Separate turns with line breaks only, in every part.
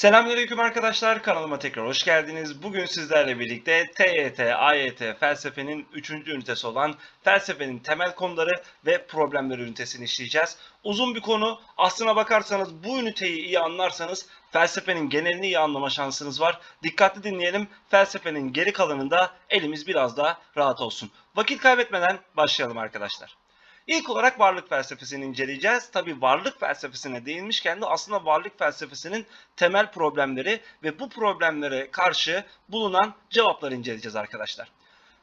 Selamünaleyküm arkadaşlar. Kanalıma tekrar hoş geldiniz. Bugün sizlerle birlikte TYT, AYT felsefenin 3. ünitesi olan felsefenin temel konuları ve problemleri ünitesini işleyeceğiz. Uzun bir konu. Aslına bakarsanız bu üniteyi iyi anlarsanız felsefenin genelini iyi anlama şansınız var. Dikkatli dinleyelim. Felsefenin geri kalanında elimiz biraz daha rahat olsun. Vakit kaybetmeden başlayalım arkadaşlar. İlk olarak varlık felsefesini inceleyeceğiz. Tabi varlık felsefesine değinmişken de aslında varlık felsefesinin temel problemleri ve bu problemlere karşı bulunan cevapları inceleyeceğiz arkadaşlar.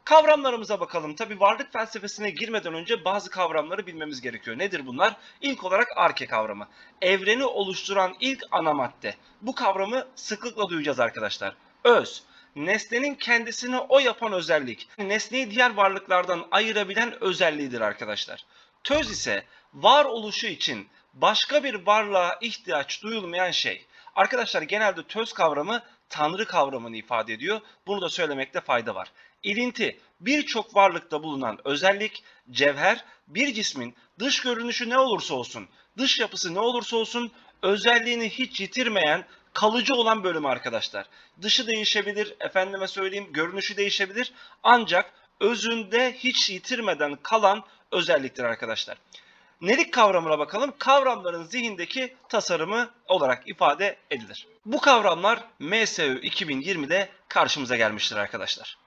Kavramlarımıza bakalım. Tabi varlık felsefesine girmeden önce bazı kavramları bilmemiz gerekiyor. Nedir bunlar? İlk olarak arke kavramı. Evreni oluşturan ilk ana madde. Bu kavramı sıklıkla duyacağız arkadaşlar. Öz. Nesnenin kendisini o yapan özellik. Nesneyi diğer varlıklardan ayırabilen özelliğidir arkadaşlar. Töz ise varoluşu için başka bir varlığa ihtiyaç duyulmayan şey. Arkadaşlar genelde töz kavramı tanrı kavramını ifade ediyor. Bunu da söylemekte fayda var. İlinti birçok varlıkta bulunan özellik, cevher bir cismin dış görünüşü ne olursa olsun, dış yapısı ne olursa olsun özelliğini hiç yitirmeyen kalıcı olan bölümü arkadaşlar. Dışı değişebilir, efendime söyleyeyim görünüşü değişebilir ancak özünde hiç yitirmeden kalan özelliktir arkadaşlar. Nelik kavramına bakalım. Kavramların zihindeki tasarımı olarak ifade edilir. Bu kavramlar MSÜ 2020'de karşımıza gelmiştir arkadaşlar.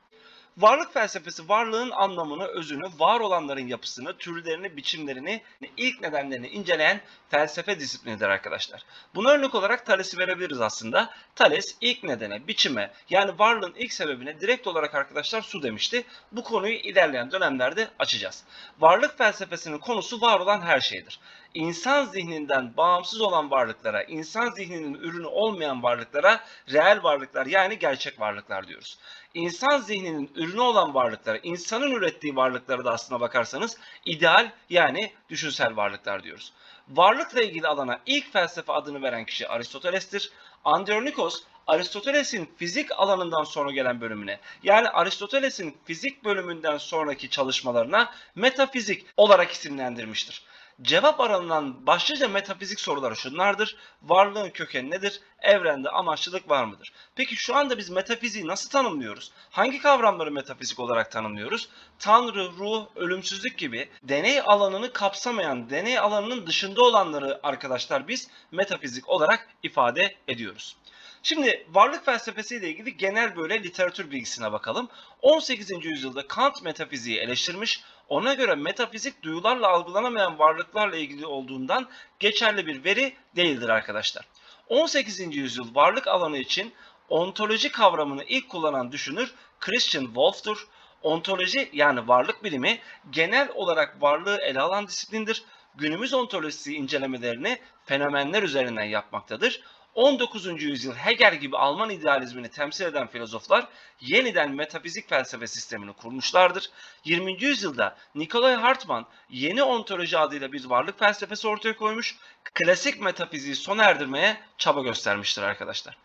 Varlık felsefesi varlığın anlamını, özünü, var olanların yapısını, türlerini, biçimlerini, ilk nedenlerini inceleyen felsefe disiplinidir arkadaşlar. Buna örnek olarak Thales'i verebiliriz aslında. Thales ilk nedene, biçime yani varlığın ilk sebebine direkt olarak arkadaşlar su demişti. Bu konuyu ilerleyen dönemlerde açacağız. Varlık felsefesinin konusu var olan her şeydir. İnsan zihninden bağımsız olan varlıklara, insan zihninin ürünü olmayan varlıklara reel varlıklar yani gerçek varlıklar diyoruz insan zihninin ürünü olan varlıklara, insanın ürettiği varlıklara da aslına bakarsanız ideal yani düşünsel varlıklar diyoruz. Varlıkla ilgili alana ilk felsefe adını veren kişi Aristoteles'tir. Andronikos Aristoteles'in fizik alanından sonra gelen bölümüne yani Aristoteles'in fizik bölümünden sonraki çalışmalarına metafizik olarak isimlendirmiştir. Cevap aranılan başlıca metafizik soruları şunlardır. Varlığın kökeni nedir? Evrende amaçlılık var mıdır? Peki şu anda biz metafiziği nasıl tanımlıyoruz? Hangi kavramları metafizik olarak tanımlıyoruz? Tanrı, ruh, ölümsüzlük gibi deney alanını kapsamayan, deney alanının dışında olanları arkadaşlar biz metafizik olarak ifade ediyoruz. Şimdi varlık felsefesiyle ilgili genel böyle literatür bilgisine bakalım. 18. yüzyılda Kant metafiziği eleştirmiş. Ona göre metafizik duyularla algılanamayan varlıklarla ilgili olduğundan geçerli bir veri değildir arkadaşlar. 18. yüzyıl varlık alanı için ontoloji kavramını ilk kullanan düşünür Christian Wolff'tur. Ontoloji yani varlık bilimi genel olarak varlığı ele alan disiplindir. Günümüz ontolojisi incelemelerini fenomenler üzerinden yapmaktadır. 19. yüzyıl Hegel gibi Alman idealizmini temsil eden filozoflar yeniden metafizik felsefe sistemini kurmuşlardır. 20. yüzyılda Nikolay Hartmann yeni ontoloji adıyla bir varlık felsefesi ortaya koymuş, klasik metafiziği sona erdirmeye çaba göstermiştir arkadaşlar.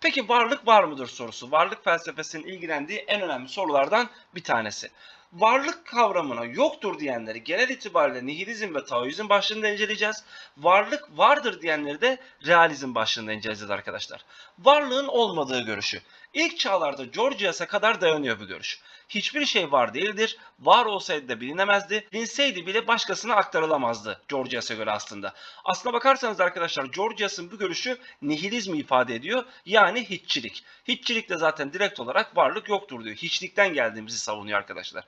Peki varlık var mıdır sorusu. Varlık felsefesinin ilgilendiği en önemli sorulardan bir tanesi. Varlık kavramına yoktur diyenleri genel itibariyle nihilizm ve taoizm başlığında inceleyeceğiz. Varlık vardır diyenleri de realizm başlığında inceleyeceğiz arkadaşlar. Varlığın olmadığı görüşü. İlk çağlarda Georgias'a kadar dayanıyor bu görüş. Hiçbir şey var değildir. Var olsaydı da bilinemezdi. Bilinseydi bile başkasına aktarılamazdı Georgias'a göre aslında. Aslına bakarsanız arkadaşlar Georgias'ın bu görüşü nihilizmi ifade ediyor. Yani hiççilik. Hiççilik de zaten direkt olarak varlık yoktur diyor. Hiçlikten geldiğimizi savunuyor arkadaşlar.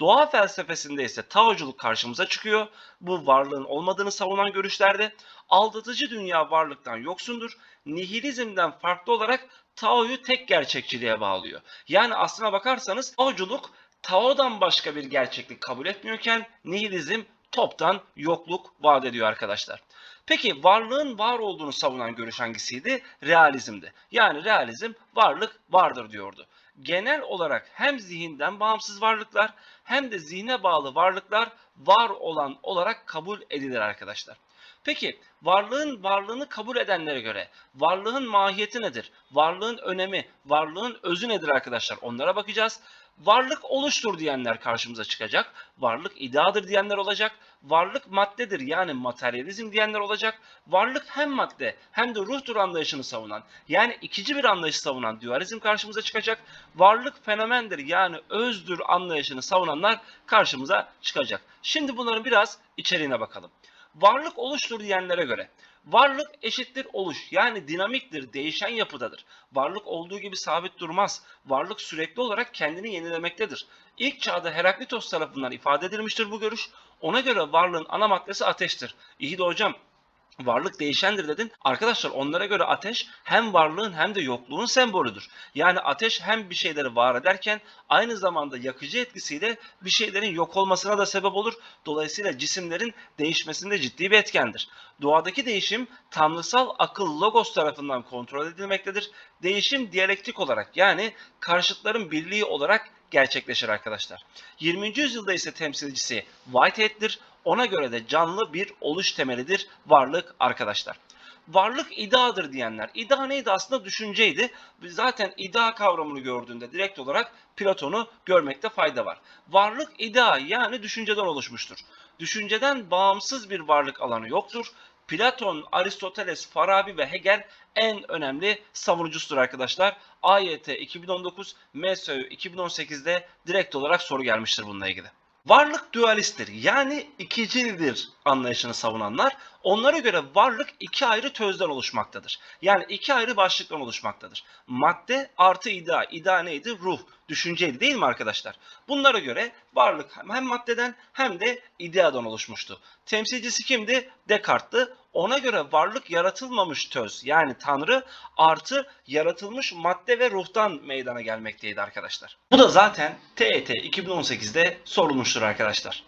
Doğa felsefesinde ise Taoculuk karşımıza çıkıyor. Bu varlığın olmadığını savunan görüşlerde aldatıcı dünya varlıktan yoksundur. Nihilizmden farklı olarak Tao'yu tek gerçekçiliğe bağlıyor. Yani aslına bakarsanız Taoculuk Tao'dan başka bir gerçeklik kabul etmiyorken nihilizm toptan yokluk vaat ediyor arkadaşlar. Peki varlığın var olduğunu savunan görüş hangisiydi? Realizmdi. Yani realizm varlık vardır diyordu. Genel olarak hem zihinden bağımsız varlıklar hem de zihne bağlı varlıklar var olan olarak kabul edilir arkadaşlar. Peki varlığın varlığını kabul edenlere göre varlığın mahiyeti nedir? Varlığın önemi, varlığın özü nedir arkadaşlar? Onlara bakacağız. Varlık oluştur diyenler karşımıza çıkacak. Varlık ideadır diyenler olacak. Varlık maddedir yani materyalizm diyenler olacak. Varlık hem madde hem de ruhtur anlayışını savunan yani ikinci bir anlayışı savunan dualizm karşımıza çıkacak. Varlık fenomendir yani özdür anlayışını savunanlar karşımıza çıkacak. Şimdi bunların biraz içeriğine bakalım. Varlık oluştur diyenlere göre Varlık eşittir oluş yani dinamiktir, değişen yapıdadır. Varlık olduğu gibi sabit durmaz. Varlık sürekli olarak kendini yenilemektedir. İlk çağda Heraklitos tarafından ifade edilmiştir bu görüş. Ona göre varlığın ana maddesi ateştir. İyi de hocam varlık değişendir dedin. Arkadaşlar onlara göre ateş hem varlığın hem de yokluğun sembolüdür. Yani ateş hem bir şeyleri var ederken aynı zamanda yakıcı etkisiyle bir şeylerin yok olmasına da sebep olur. Dolayısıyla cisimlerin değişmesinde ciddi bir etkendir. Doğadaki değişim tanrısal akıl logos tarafından kontrol edilmektedir. Değişim diyalektik olarak yani karşıtların birliği olarak gerçekleşir arkadaşlar. 20. yüzyılda ise temsilcisi Whitehead'dir. Ona göre de canlı bir oluş temelidir varlık arkadaşlar. Varlık idadır diyenler. İda neydi? Aslında düşünceydi. Zaten ida kavramını gördüğünde direkt olarak Platon'u görmekte fayda var. Varlık ida yani düşünceden oluşmuştur. Düşünceden bağımsız bir varlık alanı yoktur. Platon, Aristoteles, Farabi ve Hegel en önemli savunucusudur arkadaşlar. AYT 2019, MSÖ 2018'de direkt olarak soru gelmiştir bununla ilgili. Varlık dualisttir yani ikicildir anlayışını savunanlar onlara göre varlık iki ayrı tözden oluşmaktadır. Yani iki ayrı başlıktan oluşmaktadır. Madde artı ida. İda neydi? Ruh. Düşünceydi değil mi arkadaşlar? Bunlara göre varlık hem maddeden hem de ideadan oluşmuştu. Temsilcisi kimdi? Descartes'tı. Ona göre varlık yaratılmamış töz yani tanrı artı yaratılmış madde ve ruhtan meydana gelmekteydi arkadaşlar. Bu da zaten TET 2018'de sorulmuştur arkadaşlar.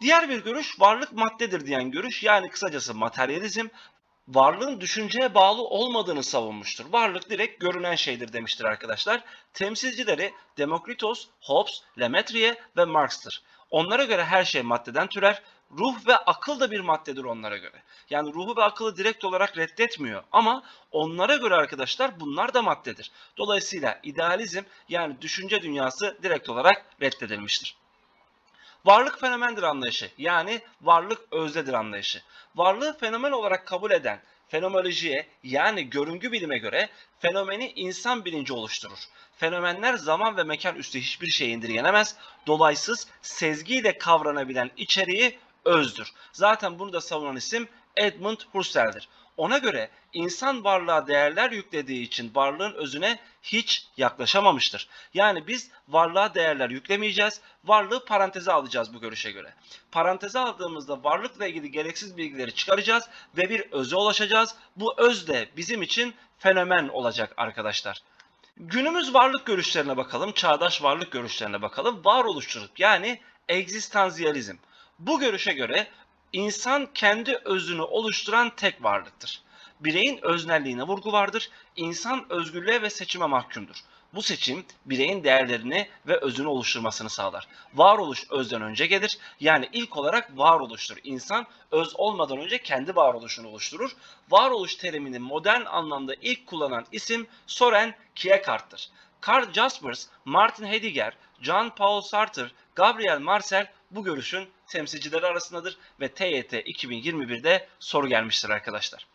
Diğer bir görüş varlık maddedir diyen görüş yani kısacası materyalizm varlığın düşünceye bağlı olmadığını savunmuştur. Varlık direkt görünen şeydir demiştir arkadaşlar. Temsilcileri Demokritos, Hobbes, Lemaitre ve Marx'tır. Onlara göre her şey maddeden türer. Ruh ve akıl da bir maddedir onlara göre. Yani ruhu ve akıllı direkt olarak reddetmiyor ama onlara göre arkadaşlar bunlar da maddedir. Dolayısıyla idealizm yani düşünce dünyası direkt olarak reddedilmiştir. Varlık fenomendir anlayışı yani varlık özdedir anlayışı. Varlığı fenomen olarak kabul eden fenomenolojiye yani görüngü bilime göre fenomeni insan bilinci oluşturur. Fenomenler zaman ve mekan üstü hiçbir şey indirgenemez. Dolaysız sezgiyle kavranabilen içeriği özdür. Zaten bunu da savunan isim Edmund Husserl'dir. Ona göre insan varlığa değerler yüklediği için varlığın özüne hiç yaklaşamamıştır. Yani biz varlığa değerler yüklemeyeceğiz, varlığı paranteze alacağız bu görüşe göre. Paranteze aldığımızda varlıkla ilgili gereksiz bilgileri çıkaracağız ve bir öze ulaşacağız. Bu öz de bizim için fenomen olacak arkadaşlar. Günümüz varlık görüşlerine bakalım, çağdaş varlık görüşlerine bakalım. Varoluşçuluk yani egzistansiyalizm. Bu görüşe göre İnsan kendi özünü oluşturan tek varlıktır. Bireyin öznelliğine vurgu vardır. İnsan özgürlüğe ve seçime mahkumdur. Bu seçim bireyin değerlerini ve özünü oluşturmasını sağlar. Varoluş özden önce gelir. Yani ilk olarak varoluştur. İnsan öz olmadan önce kendi varoluşunu oluşturur. Varoluş terimini modern anlamda ilk kullanan isim Soren Kierkegaard'tır. Karl Jaspers, Martin Heidegger, Jean Paul Sartre, Gabriel Marcel bu görüşün temsilcileri arasındadır ve TYT 2021'de soru gelmiştir arkadaşlar.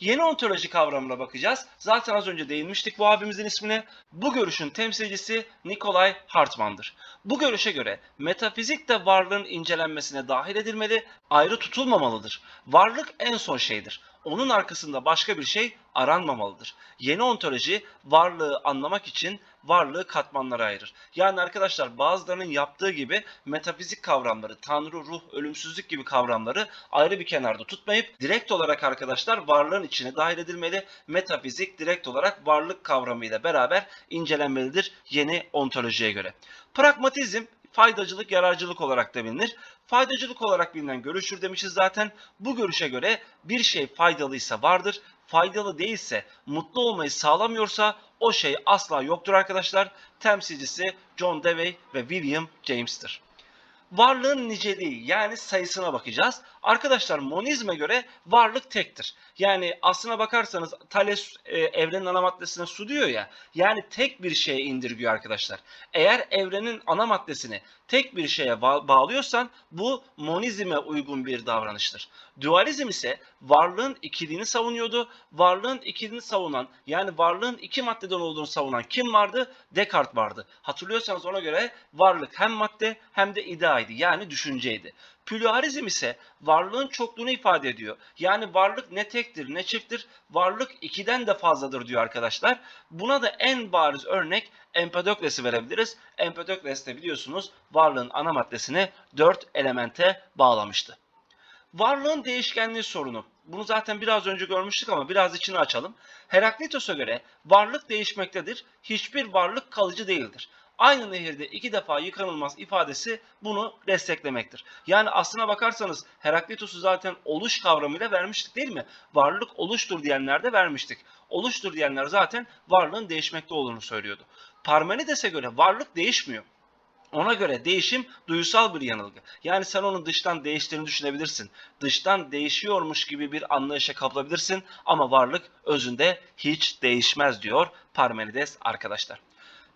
Yeni ontoloji kavramına bakacağız. Zaten az önce değinmiştik bu abimizin ismine. Bu görüşün temsilcisi Nikolay Hartman'dır. Bu görüşe göre metafizik de varlığın incelenmesine dahil edilmeli, ayrı tutulmamalıdır. Varlık en son şeydir onun arkasında başka bir şey aranmamalıdır. Yeni ontoloji varlığı anlamak için varlığı katmanlara ayırır. Yani arkadaşlar bazılarının yaptığı gibi metafizik kavramları, tanrı, ruh, ölümsüzlük gibi kavramları ayrı bir kenarda tutmayıp direkt olarak arkadaşlar varlığın içine dahil edilmeli. Metafizik direkt olarak varlık kavramıyla beraber incelenmelidir yeni ontolojiye göre. Pragmatizm faydacılık, yararcılık olarak da bilinir. Faydacılık olarak bilinen görüştür demişiz zaten. Bu görüşe göre bir şey faydalıysa vardır, faydalı değilse, mutlu olmayı sağlamıyorsa o şey asla yoktur arkadaşlar. Temsilcisi John Dewey ve William James'tir. varlığın niceliği yani sayısına bakacağız. Arkadaşlar monizme göre varlık tektir. Yani aslına bakarsanız Thales e, evrenin ana maddesine su diyor ya. Yani tek bir şeye indirgiyor arkadaşlar. Eğer evrenin ana maddesini tek bir şeye ba- bağlıyorsan bu monizme uygun bir davranıştır. Dualizm ise varlığın ikiliğini savunuyordu. Varlığın ikiliğini savunan yani varlığın iki maddeden olduğunu savunan kim vardı? Descartes vardı. Hatırlıyorsanız ona göre varlık hem madde hem de ideaydı yani düşünceydi. Pluralizm ise varlığın çokluğunu ifade ediyor. Yani varlık ne tektir ne çifttir, varlık ikiden de fazladır diyor arkadaşlar. Buna da en bariz örnek Empedokles'i verebiliriz. Empedokles de biliyorsunuz varlığın ana maddesini dört elemente bağlamıştı. Varlığın değişkenliği sorunu. Bunu zaten biraz önce görmüştük ama biraz içini açalım. Heraklitos'a göre varlık değişmektedir. Hiçbir varlık kalıcı değildir. Aynı nehirde iki defa yıkanılmaz ifadesi bunu desteklemektir. Yani aslına bakarsanız Heraklitos'u zaten oluş kavramıyla vermiştik değil mi? Varlık oluştur diyenler de vermiştik. Oluştur diyenler zaten varlığın değişmekte olduğunu söylüyordu. Parmenides'e göre varlık değişmiyor. Ona göre değişim duyusal bir yanılgı. Yani sen onun dıştan değiştiğini düşünebilirsin. Dıştan değişiyormuş gibi bir anlayışa kapılabilirsin ama varlık özünde hiç değişmez diyor Parmenides arkadaşlar.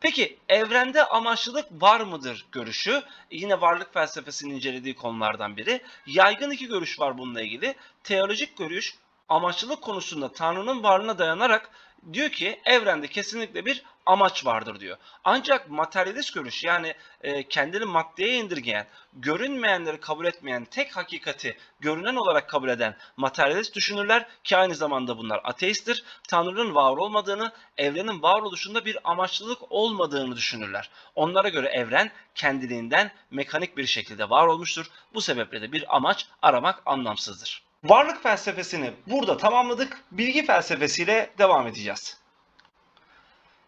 Peki evrende amaçlılık var mıdır görüşü? Yine varlık felsefesinin incelediği konulardan biri. Yaygın iki görüş var bununla ilgili. Teolojik görüş amaçlılık konusunda Tanrı'nın varlığına dayanarak diyor ki evrende kesinlikle bir amaç vardır diyor. Ancak materyalist görüş yani e, kendini maddeye indirgeyen, görünmeyenleri kabul etmeyen, tek hakikati görünen olarak kabul eden materyalist düşünürler ki aynı zamanda bunlar ateisttir. Tanrı'nın var olmadığını, evrenin varoluşunda bir amaçlılık olmadığını düşünürler. Onlara göre evren kendiliğinden mekanik bir şekilde var olmuştur. Bu sebeple de bir amaç aramak anlamsızdır. Varlık felsefesini burada tamamladık. Bilgi felsefesiyle devam edeceğiz.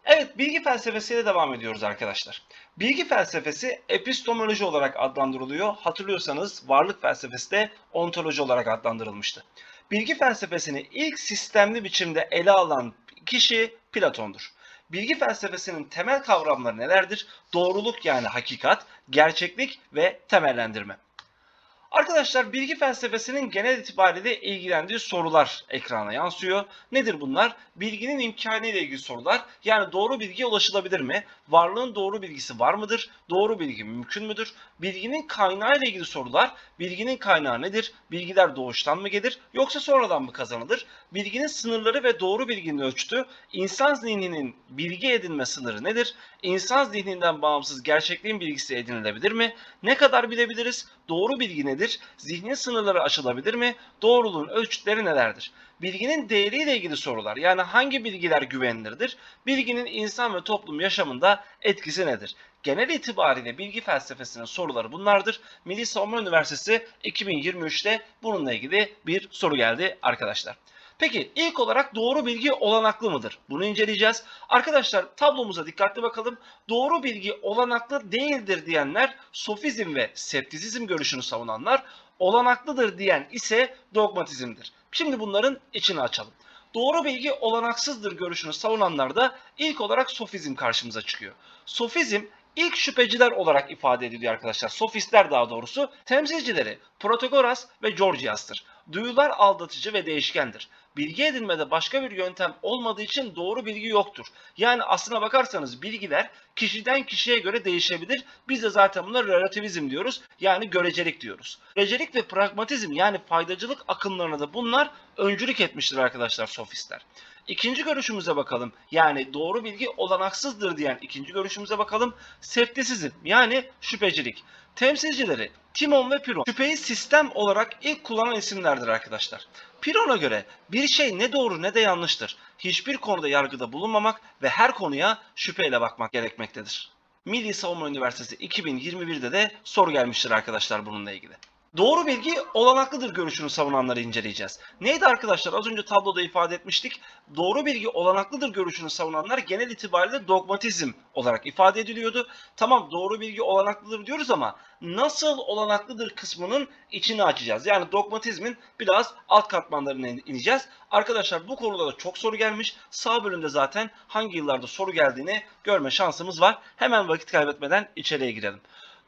Evet, bilgi felsefesiyle devam ediyoruz arkadaşlar. Bilgi felsefesi epistemoloji olarak adlandırılıyor. Hatırlıyorsanız varlık felsefesi de ontoloji olarak adlandırılmıştı. Bilgi felsefesini ilk sistemli biçimde ele alan kişi Platon'dur. Bilgi felsefesinin temel kavramları nelerdir? Doğruluk yani hakikat, gerçeklik ve temellendirme. Arkadaşlar bilgi felsefesinin genel itibariyle ilgilendiği sorular ekrana yansıyor. Nedir bunlar? Bilginin imkanı ile ilgili sorular. Yani doğru bilgiye ulaşılabilir mi? Varlığın doğru bilgisi var mıdır? Doğru bilgi mümkün müdür? Bilginin kaynağı ile ilgili sorular. Bilginin kaynağı nedir? Bilgiler doğuştan mı gelir yoksa sonradan mı kazanılır? Bilginin sınırları ve doğru bilginin ölçütü. İnsan zihninin bilgi edinme sınırı nedir? İnsan zihninden bağımsız gerçekliğin bilgisi edinilebilir mi? Ne kadar bilebiliriz? Doğru bilgi nedir? Zihnin sınırları aşılabilir mi? Doğruluğun ölçütleri nelerdir? Bilginin değeriyle ilgili sorular. Yani hangi bilgiler güvenilirdir? Bilginin insan ve toplum yaşamında etkisi nedir? Genel itibariyle bilgi felsefesinin soruları bunlardır. Milli Savunma Üniversitesi 2023'te bununla ilgili bir soru geldi arkadaşlar. Peki ilk olarak doğru bilgi olanaklı mıdır? Bunu inceleyeceğiz. Arkadaşlar tablomuza dikkatli bakalım. Doğru bilgi olanaklı değildir diyenler sofizm ve septizizm görüşünü savunanlar, olanaklıdır diyen ise dogmatizmdir. Şimdi bunların içini açalım. Doğru bilgi olanaksızdır görüşünü savunanlar da ilk olarak sofizm karşımıza çıkıyor. Sofizm ilk şüpheciler olarak ifade ediliyor arkadaşlar. Sofistler daha doğrusu. Temsilcileri Protagoras ve Gorgias'tır. Duyular aldatıcı ve değişkendir. Bilgi edinmede başka bir yöntem olmadığı için doğru bilgi yoktur. Yani aslına bakarsanız bilgiler kişiden kişiye göre değişebilir. Biz de zaten buna relativizm diyoruz. Yani görecelik diyoruz. Görecelik ve pragmatizm yani faydacılık akımlarına da bunlar öncülük etmiştir arkadaşlar sofistler. İkinci görüşümüze bakalım. Yani doğru bilgi olanaksızdır diyen ikinci görüşümüze bakalım. Septisizm yani şüphecilik. Temsilcileri Timon ve Piron şüpheyi sistem olarak ilk kullanan isimlerdir arkadaşlar. Piron'a göre bir şey ne doğru ne de yanlıştır. Hiçbir konuda yargıda bulunmamak ve her konuya şüpheyle bakmak gerekmektedir. Milli Savunma Üniversitesi 2021'de de soru gelmiştir arkadaşlar bununla ilgili. Doğru bilgi olanaklıdır görüşünü savunanları inceleyeceğiz. Neydi arkadaşlar? Az önce tabloda ifade etmiştik. Doğru bilgi olanaklıdır görüşünü savunanlar genel itibariyle dogmatizm olarak ifade ediliyordu. Tamam doğru bilgi olanaklıdır diyoruz ama nasıl olanaklıdır kısmının içini açacağız. Yani dogmatizmin biraz alt katmanlarına ineceğiz. Arkadaşlar bu konuda da çok soru gelmiş. Sağ bölümde zaten hangi yıllarda soru geldiğini görme şansımız var. Hemen vakit kaybetmeden içeriye girelim.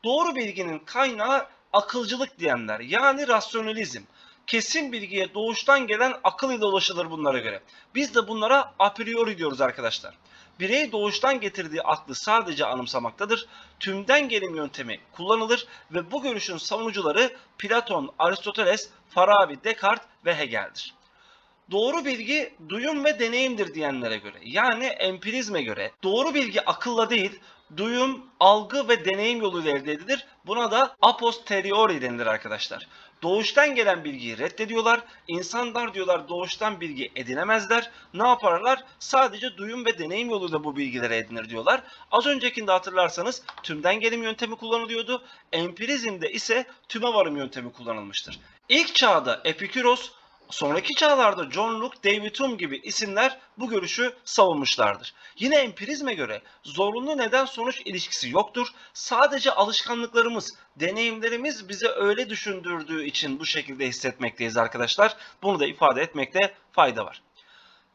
Doğru bilginin kaynağı akılcılık diyenler yani rasyonalizm. Kesin bilgiye doğuştan gelen akıl ile ulaşılır bunlara göre. Biz de bunlara a priori diyoruz arkadaşlar. Birey doğuştan getirdiği aklı sadece anımsamaktadır. Tümden gelim yöntemi kullanılır ve bu görüşün savunucuları Platon, Aristoteles, Farabi, Descartes ve Hegel'dir. Doğru bilgi duyum ve deneyimdir diyenlere göre yani empirizme göre doğru bilgi akılla değil duyum, algı ve deneyim yoluyla elde edilir. Buna da a posteriori denilir arkadaşlar. Doğuştan gelen bilgiyi reddediyorlar. İnsanlar diyorlar doğuştan bilgi edinemezler. Ne yaparlar? Sadece duyum ve deneyim yoluyla bu bilgileri edinir diyorlar. Az öncekinde hatırlarsanız tümden gelim yöntemi kullanılıyordu. Empirizmde ise tüme varım yöntemi kullanılmıştır. İlk çağda Epikuros, Sonraki çağlarda John Locke, David Hume gibi isimler bu görüşü savunmuşlardır. Yine empirizme göre zorunlu neden sonuç ilişkisi yoktur. Sadece alışkanlıklarımız, deneyimlerimiz bize öyle düşündürdüğü için bu şekilde hissetmekteyiz arkadaşlar. Bunu da ifade etmekte fayda var.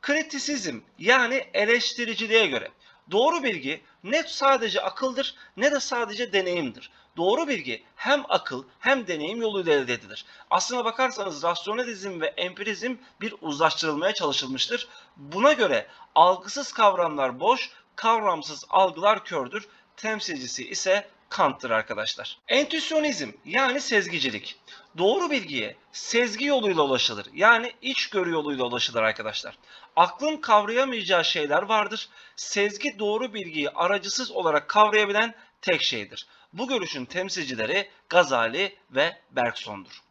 Kritisizm yani eleştiriciliğe göre doğru bilgi ne sadece akıldır ne de sadece deneyimdir. Doğru bilgi hem akıl hem deneyim yoluyla elde edilir. Aslına bakarsanız rasyonalizm ve empirizm bir uzlaştırılmaya çalışılmıştır. Buna göre algısız kavramlar boş, kavramsız algılar kördür. Temsilcisi ise Kant'tır arkadaşlar. Entüisyonizm yani sezgicilik. Doğru bilgiye sezgi yoluyla ulaşılır. Yani içgörü yoluyla ulaşılır arkadaşlar. Aklın kavrayamayacağı şeyler vardır. Sezgi doğru bilgiyi aracısız olarak kavrayabilen tek şeydir. Bu görüşün temsilcileri Gazali ve Bergson'dur.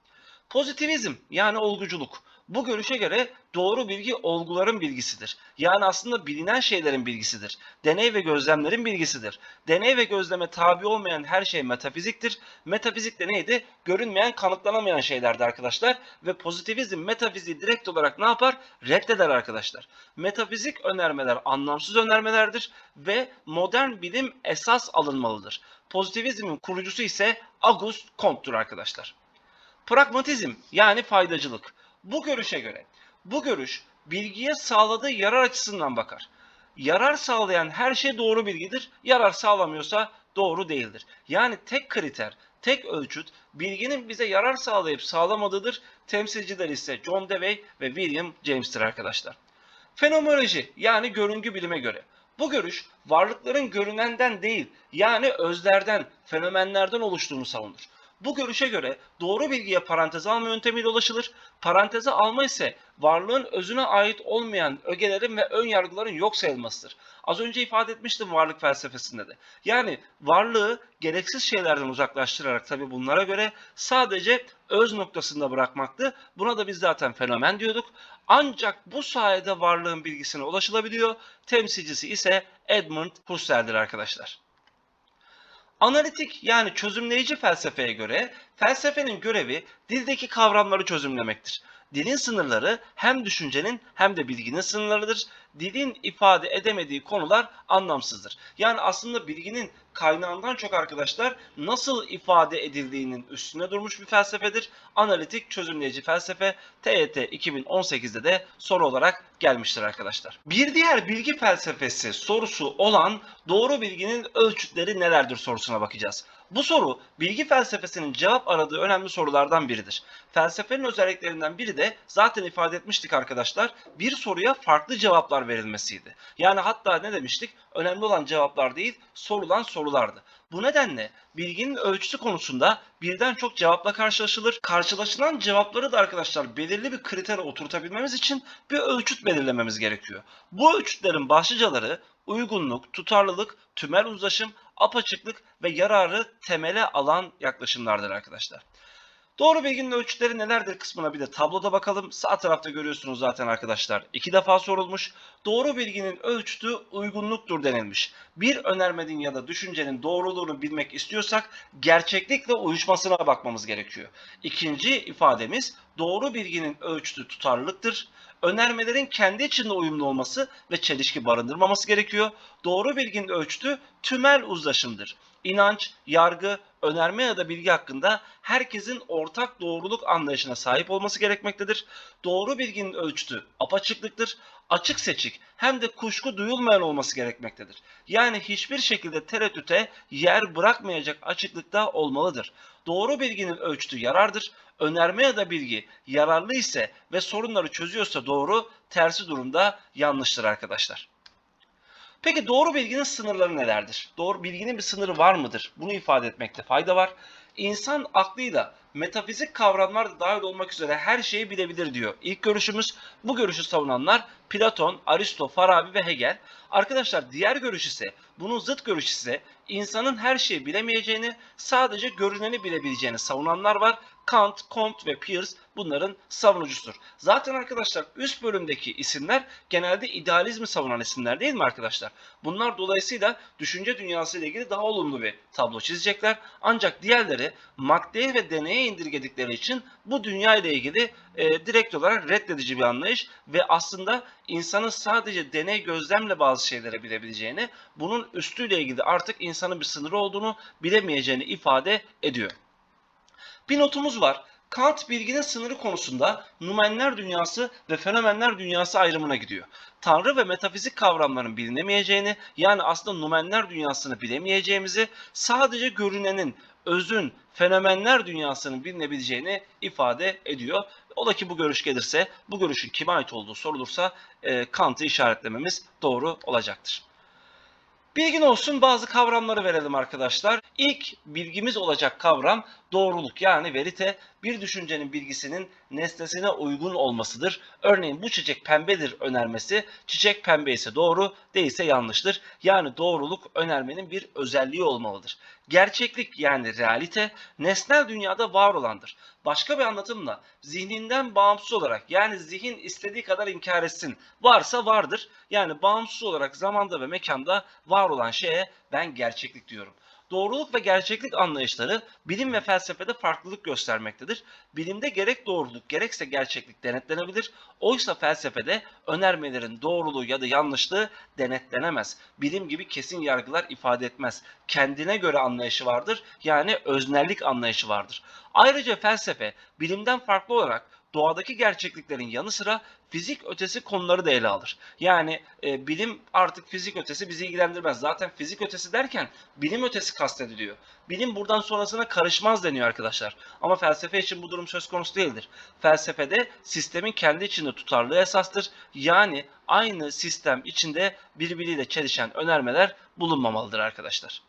Pozitivizm yani olguculuk. Bu görüşe göre doğru bilgi olguların bilgisidir. Yani aslında bilinen şeylerin bilgisidir. Deney ve gözlemlerin bilgisidir. Deney ve gözleme tabi olmayan her şey metafiziktir. Metafizik de neydi? Görünmeyen, kanıtlanamayan şeylerdi arkadaşlar. Ve pozitivizm metafiziği direkt olarak ne yapar? Reddeder arkadaşlar. Metafizik önermeler anlamsız önermelerdir ve modern bilim esas alınmalıdır. Pozitivizmin kurucusu ise Auguste Comte'tur arkadaşlar. Pragmatizm yani faydacılık. Bu görüşe göre bu görüş bilgiye sağladığı yarar açısından bakar. Yarar sağlayan her şey doğru bilgidir. Yarar sağlamıyorsa doğru değildir. Yani tek kriter, tek ölçüt bilginin bize yarar sağlayıp sağlamadığıdır. Temsilciler ise John Dewey ve William James'tir arkadaşlar. Fenomenoloji yani görüngü bilime göre. Bu görüş varlıkların görünenden değil yani özlerden, fenomenlerden oluştuğunu savunur. Bu görüşe göre doğru bilgiye paranteze alma yöntemiyle ulaşılır. Paranteze alma ise varlığın özüne ait olmayan ögelerin ve ön yargıların yok sayılmasıdır. Az önce ifade etmiştim varlık felsefesinde de. Yani varlığı gereksiz şeylerden uzaklaştırarak tabi bunlara göre sadece öz noktasında bırakmaktı. Buna da biz zaten fenomen diyorduk. Ancak bu sayede varlığın bilgisine ulaşılabiliyor. Temsilcisi ise Edmund Husserl'dir arkadaşlar. Analitik yani çözümleyici felsefeye göre felsefenin görevi dildeki kavramları çözümlemektir. Dilin sınırları hem düşüncenin hem de bilginin sınırlarıdır. Dilin ifade edemediği konular anlamsızdır. Yani aslında bilginin kaynağından çok arkadaşlar nasıl ifade edildiğinin üstüne durmuş bir felsefedir. Analitik çözümleyici felsefe TYT 2018'de de soru olarak gelmiştir arkadaşlar. Bir diğer bilgi felsefesi sorusu olan doğru bilginin ölçütleri nelerdir sorusuna bakacağız. Bu soru bilgi felsefesinin cevap aradığı önemli sorulardan biridir. Felsefenin özelliklerinden biri de zaten ifade etmiştik arkadaşlar bir soruya farklı cevaplar verilmesiydi. Yani hatta ne demiştik? Önemli olan cevaplar değil sorulan sorulardı. Bu nedenle bilginin ölçüsü konusunda birden çok cevapla karşılaşılır. Karşılaşılan cevapları da arkadaşlar belirli bir kritere oturtabilmemiz için bir ölçüt belirlememiz gerekiyor. Bu ölçütlerin başlıcaları uygunluk, tutarlılık, tümel uzlaşım, apaçıklık ve yararı temele alan yaklaşımlardır arkadaşlar. Doğru bilginin ölçütleri nelerdir kısmına bir de tabloda bakalım. Sağ tarafta görüyorsunuz zaten arkadaşlar. İki defa sorulmuş. Doğru bilginin ölçütü uygunluktur denilmiş. Bir önermenin ya da düşüncenin doğruluğunu bilmek istiyorsak gerçeklikle uyuşmasına bakmamız gerekiyor. İkinci ifademiz doğru bilginin ölçütü tutarlılıktır. Önermelerin kendi içinde uyumlu olması ve çelişki barındırmaması gerekiyor. Doğru bilginin ölçütü tümel uzlaşımdır. İnanç, yargı, önerme ya da bilgi hakkında herkesin ortak doğruluk anlayışına sahip olması gerekmektedir. Doğru bilginin ölçütü apaçıklıktır. Açık seçik hem de kuşku duyulmayan olması gerekmektedir. Yani hiçbir şekilde tereddüte yer bırakmayacak açıklıkta olmalıdır. Doğru bilginin ölçütü yarardır. Önerme ya da bilgi yararlı ise ve sorunları çözüyorsa doğru, tersi durumda yanlıştır arkadaşlar. Peki doğru bilginin sınırları nelerdir? Doğru bilginin bir sınırı var mıdır? Bunu ifade etmekte fayda var. İnsan aklıyla metafizik kavramlar da dahil olmak üzere her şeyi bilebilir diyor. İlk görüşümüz bu görüşü savunanlar Platon, Aristo, Farabi ve Hegel. Arkadaşlar diğer görüş ise bunun zıt görüş ise insanın her şeyi bilemeyeceğini sadece görüneni bilebileceğini savunanlar var. Kant, Comte ve Peirce bunların savunucusudur. Zaten arkadaşlar üst bölümdeki isimler genelde idealizmi savunan isimler değil mi arkadaşlar? Bunlar dolayısıyla düşünce dünyası ile ilgili daha olumlu bir tablo çizecekler. Ancak diğerleri maddeye ve deneye indirgedikleri için bu dünya ile ilgili e, direkt olarak reddedici bir anlayış ve aslında insanın sadece deney gözlemle bazı şeylere bilebileceğini, bunun üstüyle ilgili artık insanın bir sınırı olduğunu bilemeyeceğini ifade ediyor. Bir notumuz var. Kant bilginin sınırı konusunda numenler dünyası ve fenomenler dünyası ayrımına gidiyor. Tanrı ve metafizik kavramların bilinemeyeceğini yani aslında numenler dünyasını bilemeyeceğimizi sadece görünenin, özün, fenomenler dünyasının bilinebileceğini ifade ediyor. Ola ki bu görüş gelirse, bu görüşün kime ait olduğu sorulursa e, Kant'ı işaretlememiz doğru olacaktır. Bilgin olsun bazı kavramları verelim arkadaşlar. İlk bilgimiz olacak kavram doğruluk yani verite bir düşüncenin bilgisinin nesnesine uygun olmasıdır. Örneğin bu çiçek pembedir önermesi çiçek pembe ise doğru değilse yanlıştır. Yani doğruluk önermenin bir özelliği olmalıdır. Gerçeklik yani realite nesnel dünyada var olandır. Başka bir anlatımla zihninden bağımsız olarak yani zihin istediği kadar inkar etsin. Varsa vardır. Yani bağımsız olarak zamanda ve mekanda var olan şeye ben gerçeklik diyorum. Doğruluk ve gerçeklik anlayışları bilim ve felsefede farklılık göstermektedir. Bilimde gerek doğruluk gerekse gerçeklik denetlenebilir. Oysa felsefede önermelerin doğruluğu ya da yanlışlığı denetlenemez. Bilim gibi kesin yargılar ifade etmez. Kendine göre anlayışı vardır. Yani öznellik anlayışı vardır. Ayrıca felsefe bilimden farklı olarak doğadaki gerçekliklerin yanı sıra fizik ötesi konuları da ele alır. Yani e, bilim artık fizik ötesi bizi ilgilendirmez. Zaten fizik ötesi derken bilim ötesi kastediliyor. Bilim buradan sonrasına karışmaz deniyor arkadaşlar. Ama felsefe için bu durum söz konusu değildir. Felsefede sistemin kendi içinde tutarlığı esastır. Yani aynı sistem içinde birbiriyle çelişen önermeler bulunmamalıdır arkadaşlar.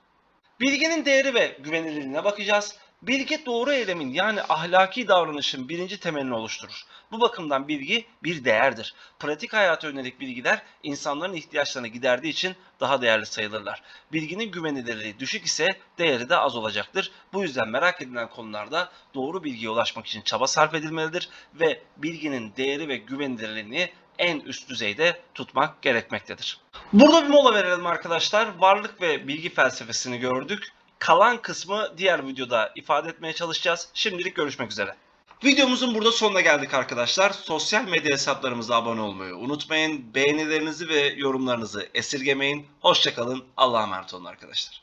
Bilginin değeri ve güvenilirliğine bakacağız. Bilgi doğru eylemin yani ahlaki davranışın birinci temelini oluşturur. Bu bakımdan bilgi bir değerdir. Pratik hayata yönelik bilgiler insanların ihtiyaçlarını giderdiği için daha değerli sayılırlar. Bilginin güvenilirliği düşük ise değeri de az olacaktır. Bu yüzden merak edilen konularda doğru bilgiye ulaşmak için çaba sarf edilmelidir ve bilginin değeri ve güvenilirliğini en üst düzeyde tutmak gerekmektedir. Burada bir mola verelim arkadaşlar. Varlık ve bilgi felsefesini gördük. Kalan kısmı diğer videoda ifade etmeye çalışacağız. Şimdilik görüşmek üzere. Videomuzun burada sonuna geldik arkadaşlar. Sosyal medya hesaplarımıza abone olmayı unutmayın. Beğenilerinizi ve yorumlarınızı esirgemeyin. Hoşçakalın. Allah'a emanet olun arkadaşlar.